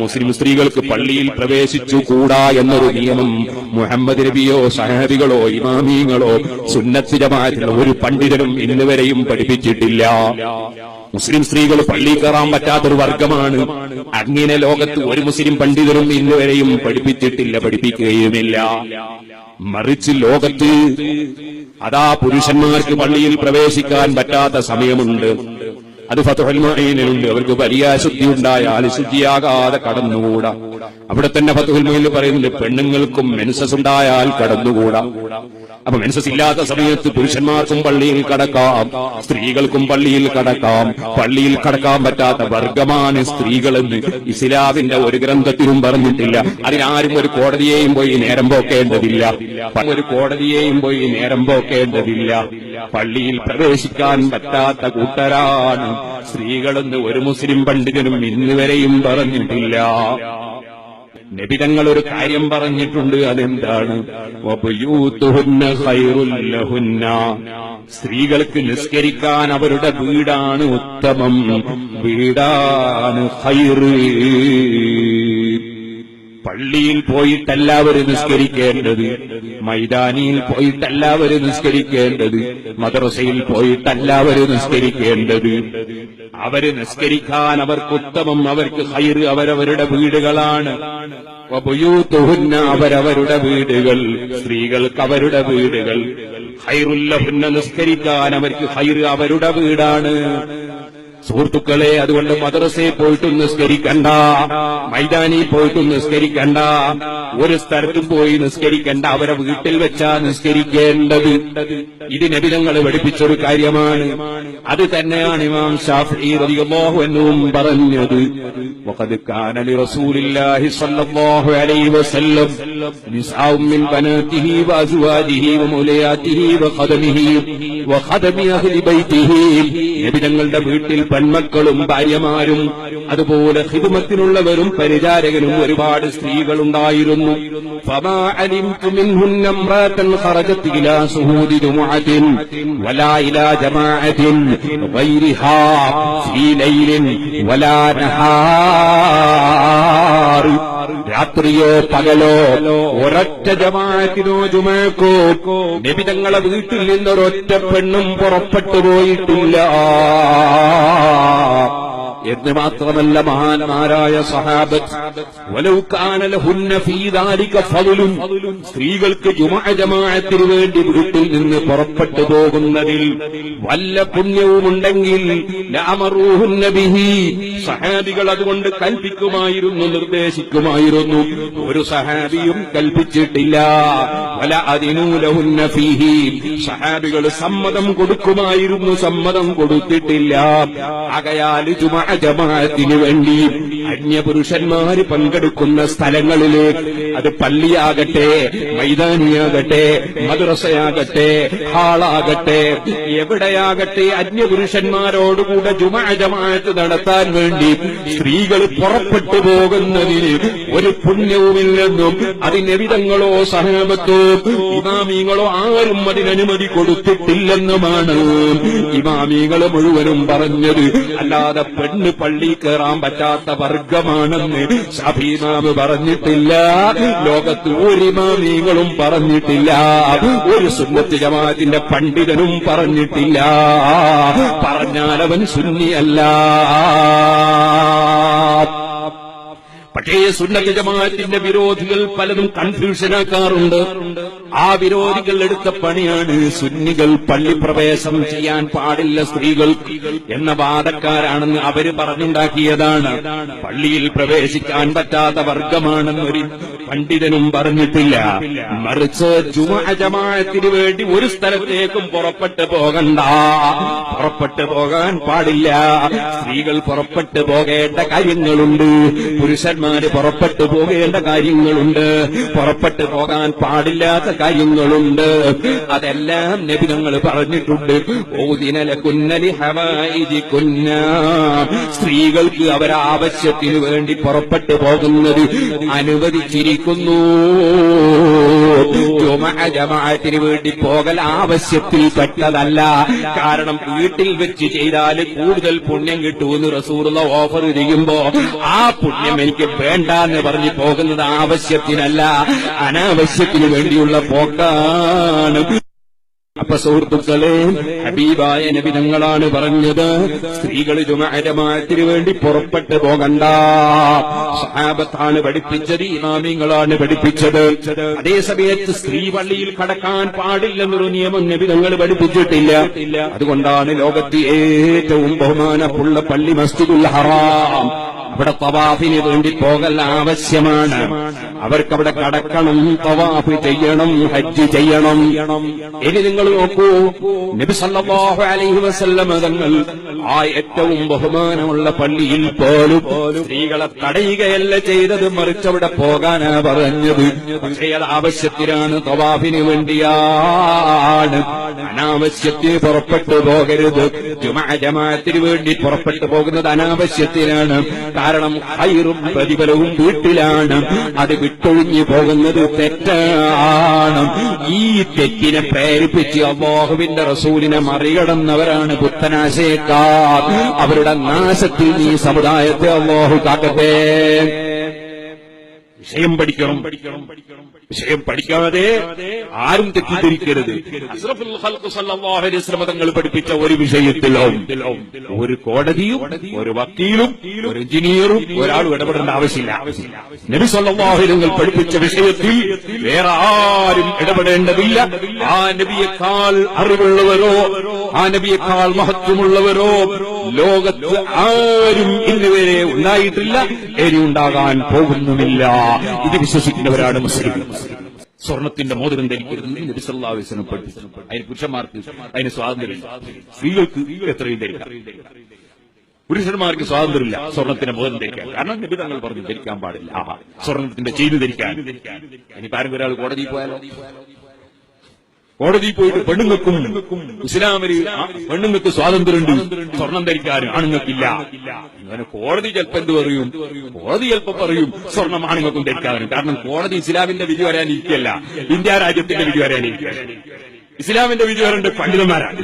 മുസ്ലിം സ്ത്രീകൾക്ക് പള്ളിയിൽ പ്രവേശിച്ചു കൂടാ എന്നൊരു നിയമം മുഹമ്മദ് നബിയോ സഹാബികളോ ഇമാമീങ്ങളോ സുന്നത്ത് ജമാഅത്തിലോ ഒരു പണ്ഡിതനും ഇന്നുവരെയും പഠിപ്പിച്ചിട്ടില്ല. മുസ്ലിം സ്ത്രീകൾ പള്ളി കയറാൻ പറ്റാത്തൊരു വർഗമാണ്. അങ്ങനെ ലോകത്ത് ഒരു മുസ്ലിം പണ്ഡിതരും ഇന്നുവരെയും പഠിപ്പിച്ചിട്ടില്ല പഠിപ്പിക്കുകയുമില്ല. മറിച്ച് ലോകത്ത് അതാ പുരുഷന്മാർക്ക് പള്ളിയിൽ പ്രവേശിക്കാൻ പറ്റാത്ത സമയമുണ്ട്. അത് ഫതുഹൽമയിലുണ്ട് അവർക്ക് വലിയ അശുദ്ധി ഉണ്ടായാൽ ശുദ്ധിയാകാതെ കടന്നുകൂടാ. അവിടെ തന്നെ ഫതുഹൽമയിൽ പറയുന്നുണ്ട് പെണ്ണുങ്ങൾക്കും മെൻസസ് ഉണ്ടായാൽ കടന്നുകൂടാ. അപ്പൊ മെൻസസ് ഇല്ലാത്ത സമയത്ത് പുരുഷന്മാർക്കും പള്ളിയിൽ കടക്കാം സ്ത്രീകൾക്കും പള്ളിയിൽ കടക്കാം. പള്ളിയിൽ കടക്കാൻ പറ്റാത്ത വർഗമാണ് സ്ത്രീകളെന്ന് ഇസ്ലാമിന്റെ ഒരു ഗ്രന്ഥത്തിലും പറഞ്ഞിട്ടില്ല. അതിനാരും ഒരു കോടതിയെയും പോയി നേരം പോക്കേണ്ടതില്ല. ഒരു കോടതിയെയും പോയി നേരം പോക്കേണ്ടതില്ല. പള്ളിയിൽ പ്രവേശിക്കാൻ പറ്റാത്ത കൂട്ടരാണ് സ്ത്രീകളെന്ന് ഒരു മുസ്ലിം പണ്ഡിതനും ഇന്നുവരെയും പറഞ്ഞിട്ടില്ല. നബിതങ്ങൾ ഒരു കാര്യം പറഞ്ഞിട്ടുണ്ട്. അതെന്താണ്. സ്ത്രീകൾക്ക് നിസ്കരിക്കാൻ അവരുടെ വീടാണ് ഉത്തമം. വീടാണ് ഹൈറ് പള്ളിയിൽ പോയിട്ടല്ല അവർ നിസ്കരിക്കേണ്ടത് മൈതാനിയിൽ പോയിട്ടല്ല അവർ നിസ്കരിക്കേണ്ടത് മദ്രസയിൽ പോയിട്ടല്ല അവർ നിസ്കരിക്കേണ്ടത്. അവർ നിസ്കരിക്കാൻ അവർക്ക് ഉത്തമം അവർക്ക് ഹൈറ് അവരവരുടെ വീടുകളാണ്. അവരവരുടെ വീടുകൾ സ്ത്രീകൾക്ക് അവരുടെ വീടുകൾ. ഹൈറുല്ലഹുന്ന നിസ്കരിക്കാൻ അവർക്ക് ഹൈറ് അവരുടെ വീടാണ്. സുഹൃത്തുക്കളെ അതുകൊണ്ട് മദ്രസയിൽ പോയിട്ടും നിസ്കരിക്കണ്ട മൈതാനിയിൽ പോയിട്ടും നിസ്കരിക്കണ്ട ഒരു സ്ഥലത്തും പോയി നിസ്കരിക്കണ്ട അവരെ വീട്ടിൽ വെച്ചാ നിസ്കരിക്കേണ്ടത് ഇത് നബിതങ്ങൾ പഠിപ്പിച്ചൊരു കാര്യമാണ് അത് തന്നെയാണ് ഇമാം ഷാഫി റളിയല്ലാഹു അൻഹുവും പറഞ്ഞത് وقد كان لرسول الله صلى الله عليه وسلم نساء من بناته وازواجه ومولياته وخدمه നബിതങ്ങളുടെ വീട്ടിൽ പെൺമക്കളും ഭാര്യമാരും അതുപോലെ ഹിദുമത്തിനുള്ളവരും പരിചാരകനും ഒരുപാട് സ്ത്രീകളുണ്ടായിരുന്നു. രാത്രിയോ പകലോ ഒരൊറ്റ ജമാഅത്തിനോ ജുമാക്കോ നബിതങ്ങളെ വീട്ടിൽ നിന്നൊരൊറ്റ പെണ്ണും പുറപ്പെട്ടു പോയിട്ടില്ല. എന്ന് മാത്രമല്ല മഹാനമാരായ സഹാബത്ത് സ്ത്രീകൾക്ക് ജുമാജമായത്തിനു വേണ്ടി വീട്ടിൽ നിന്ന് പുറപ്പെട്ടു പോകുന്നതിൽ വല്ല പുണ്യവുമുണ്ടെങ്കിൽ ഉണ്ടെങ്കിൽ സഹാബികൾ അതുകൊണ്ട് കൽപ്പിക്കുമായിരുന്നു നിർദ്ദേശിക്കുമായിരുന്നു. ഒരു സഹാബിയും കൽപ്പിച്ചിട്ടില്ല. വല അതിനൂലഹുന്ന ഫീഹി സഹാബികൾ സമ്മതം കൊടുക്കുമായിരുന്നു സമ്മതം കൊടുത്തിട്ടില്ല. ആകയാൽ ജുമഅ ജമാഅത്തിന് വേണ്ടി അന്യപുരുഷന്മാര് പങ്കെടുക്കുന്ന സ്ഥലങ്ങളിലേക്ക് അത് പള്ളിയാകട്ടെ മൈതാനിയാകട്ടെ മദ്രസയാകട്ടെ ഹാളാകട്ടെ എവിടെയാകട്ടെ അന്യപുരുഷന്മാരോടുകൂടെ ജുമാജമായിട്ട് നടത്താൻ വേണ്ടി സ്ത്രീകൾ പുറപ്പെട്ടു പോകുന്നതിന് ഒരു പുണ്യവുമില്ലെന്നും അതിനെവിധങ്ങളോ സഹാപത്തോ ഇമാമിങ്ങളോ ആരും അതിനനുമതി കൊടുത്തിട്ടില്ലെന്നുമാണ് ഇമാമികൾ മുഴുവനും പറഞ്ഞത്. അല്ലാതെ പെണ്ണ് പള്ളി കയറാൻ പറ്റാത്ത വർഗമാണെന്ന് ഷഫീമാവ് പറഞ്ഞിട്ടില്ല. ലോകത്ത് ഒരു ഇമാമികളും പറഞ്ഞിട്ടില്ല. ഒരു സുന്നത്ത് ജമാഅത്തിന്റെ പണ്ഡിതനും പറഞ്ഞിട്ടില്ല. പറഞ്ഞാലവൻ സുന്നിയല്ല. പക്ഷേ സുന്നത്ത് ജമാഅത്തിന്റെ വിരോധികൾ പലതും കൺഫ്യൂഷനാക്കാറുണ്ട് ആ വിരോധികൾ എടുത്ത പണിയാണ് സുന്നികൾ പള്ളി പ്രവേശം ചെയ്യാൻ പാടില്ല സ്ത്രീകൾ എന്ന വാദക്കാരാണെന്ന് അവർ പറഞ്ഞുണ്ടാക്കിയതാണ്. പള്ളിയിൽ പ്രവേശിക്കാൻ പറ്റാത്ത വർഗമാണെന്നൊരു പണ്ഡിതനും പറഞ്ഞിട്ടില്ല. മറിച്ച് ജുമഅ ജമാഅത്തിന് വേണ്ടി ഒരു സ്ഥലത്തേക്കും പുറപ്പെട്ടു പോകണ്ട. പുറപ്പെട്ടു പോകാൻ പാടില്ല. സ്ത്രീകൾ പുറപ്പെട്ടു പോകേണ്ട കാര്യങ്ങളുണ്ട്. പുരുഷന്മാര് പുറപ്പെട്ടു പോകേണ്ട കാര്യങ്ങളുണ്ട്. പുറപ്പെട്ടു പോകാൻ പാടില്ലാത്ത കാര്യങ്ങളുണ്ട്. അതെല്ലാം നബി ഞങ്ങൾ പറഞ്ഞിട്ടുണ്ട്. ഓദിനല കുന്നലി ഹവായിജി കുന്ന. സ്ത്രീകൾക്ക് അവരാവശ്യത്തിന് വേണ്ടി പുറപ്പെട്ടു പോകുന്നത് അനുവദിച്ചിരിക്കുന്നു. ജമാഅത്തിന് വേണ്ടി പോകൽ ആവശ്യത്തിൽ പെട്ടതല്ല. കാരണം വീട്ടിൽ വെച്ച് ചെയ്താൽ കൂടുതൽ പുണ്യം കിട്ടുമെന്ന് റസൂറുള്ള ഓഫർ ചെയ്യുമ്പോ ആ പുണ്യം എനിക്ക് വേണ്ട എന്ന് പറഞ്ഞ് പോകുന്നത് ആവശ്യത്തിനല്ല. അനാവശ്യത്തിന് വേണ്ടിയുള്ള പോക്കാണ്. അപ്പൊ സുഹൃത്തുക്കളെ ഹബീബായ നബിതങ്ങളാണ് പറഞ്ഞത് സ്ത്രീകൾ ജുമാരമാത്തിന് വേണ്ടി പുറപ്പെട്ടു പോകണ്ട. സഹാബത്താണ് പഠിപ്പിച്ചത് ഇമാമിങ്ങളാണ് പഠിപ്പിച്ചത്. അതേസമയത്ത് സ്ത്രീ പള്ളിയിൽ കടക്കാൻ പാടില്ലെന്നൊരു നിയമം നബിതങ്ങൾ പഠിപ്പിച്ചിട്ടില്ല. അതുകൊണ്ടാണ് ലോകത്ത് ഏറ്റവും ബഹുമാനമുള്ള പള്ളി മസ്ജിദുൽ ഹറാം. അവിടെ തവാഫിന് വേണ്ടി പോകൽ ആവശ്യമാണ്. അവർക്കവിടെ കടക്കണം തവാഫ് ചെയ്യണം ഹജ്ജ് ചെയ്യണം. ഇനി നിങ്ങൾ നോക്കൂ നബി സല്ലല്ലാഹു അലൈഹി വസല്ലം തങ്ങൾ ആ ഏറ്റവും ബഹുമാനമുള്ള പള്ളിയിൽ പോലും സ്ത്രീകളെ തടയുകയല്ല ചെയ്തത് മറിച്ച് അവിടെ പോകാനാ പറഞ്ഞത്. പക്ഷേ അത് ആവശ്യത്തിനാണ് തവാഫിന് വേണ്ടിയാണ്. അനാവശ്യത്തിന് പുറപ്പെട്ടു പോകരുത്. ജുമാ ജമാഅത്തിന് വേണ്ടി പുറപ്പെട്ടു പോകുന്നത് അനാവശ്യത്തിനാണ്. കാരണം ഹൈറും പ്രതിഫലവും വീട്ടിലാണ്. അത് വിട്ടൊഴിഞ്ഞു പോകുന്നത് തെറ്റാണ്. ഈ തെറ്റിനെ പ്രേരിപ്പിച്ച് അബോഹുവിന്റെ റസൂലിനെ മറികടന്നവരാണ് പുത്തനാശയക്കാർ. അവരുടെ നാശത്തിൽ ഈ സമുദായത്തെ അബോഹു കാക്കട്ടെ. വിഷയം പഠിക്കണം. വിഷയം പഠിക്കാതെ ആരും തെറ്റിദ്ധരിക്കരുത്. അഷ്റഫുൽ സല്ലല്ലാഹു അലൈഹി വസല്ലം തങ്ങൾ പഠിപ്പിച്ച ഒരു വിഷയത്തിലും ഒരു കോടതിയും ഒരു വക്കീലും ഒരു എഞ്ചിനീയറും ഒരാളും ഇടപെടേണ്ട ആവശ്യമില്ല. നബി സല്ലല്ലാഹു അലൈഹി തങ്ങൾ പഠിപ്പിച്ച വിഷയത്തിൽ വേറെ ആരും ഇടപെടേണ്ടതില്ല. ആ നബിയേക്കാൾ അറിവുള്ളവരോ ആ നബിയേക്കാൾ മഹത്വമുള്ളവരോ ലോകത്ത് ആരും ഇന്നുവരെ ഉണ്ടായിട്ടില്ല. ഇനി ഉണ്ടാകാൻ പോകുന്നുമില്ല. ഇത് വിശ്വസിക്കുന്നവരാണ് മുസ്ലിം. സ്വർണത്തിന്റെ മോതിരം ധരിക്കരുതെന്ന് നബി സല്ലല്ലാഹു അലൈഹി വസല്ലം പഠിപ്പിച്ചു. അതിന് പുരുഷന്മാർക്ക് അതിന് സ്വാതന്ത്ര്യം സ്ത്രീകൾക്ക് എത്രയും ധരിക്കാം. പുരുഷന്മാർക്ക് സ്വാതന്ത്ര്യമില്ല. സ്വർണത്തിന്റെ മോതിരം ധരിക്കാൻ. കാരണം നബി തങ്ങൾ പറഞ്ഞു ധരിക്കാൻ പാടില്ല. സ്വർണത്തിന്റെ ചെയ്തു ധരിക്കാൻ. ഇനി പാരമ്പര്യ ഒരാൾ കോടതിയിൽ പോയാലോ? കോടതിയിൽ പോയിട്ട് പെണ്ണുങ്ങൾക്കും ഇസ്ലാമിൽ പെണ്ണുങ്ങൾക്ക് സ്വാതന്ത്ര്യമുണ്ട്. സ്വർണം ധരിക്കാനും ആണുങ്ങൾക്കില്ല. അങ്ങനെ കോടതി ചിലപ്പോ എന്ത് പറയും? കോടതി ചിലപ്പോ പറയും സ്വർണം ആണുങ്ങൾക്കും ധരിക്കാനും. കാരണം കോടതി ഇസ്ലാമിന്റെ വിധി വരാനിരിക്കല്ല ഇന്ത്യ രാജ്യത്തിന്റെ വിധി വരാനിരിക്കുക ഇസ്ലാമിന്റെ വിധി വരേണ്ട പണ്ഡിതന്മാരാണ്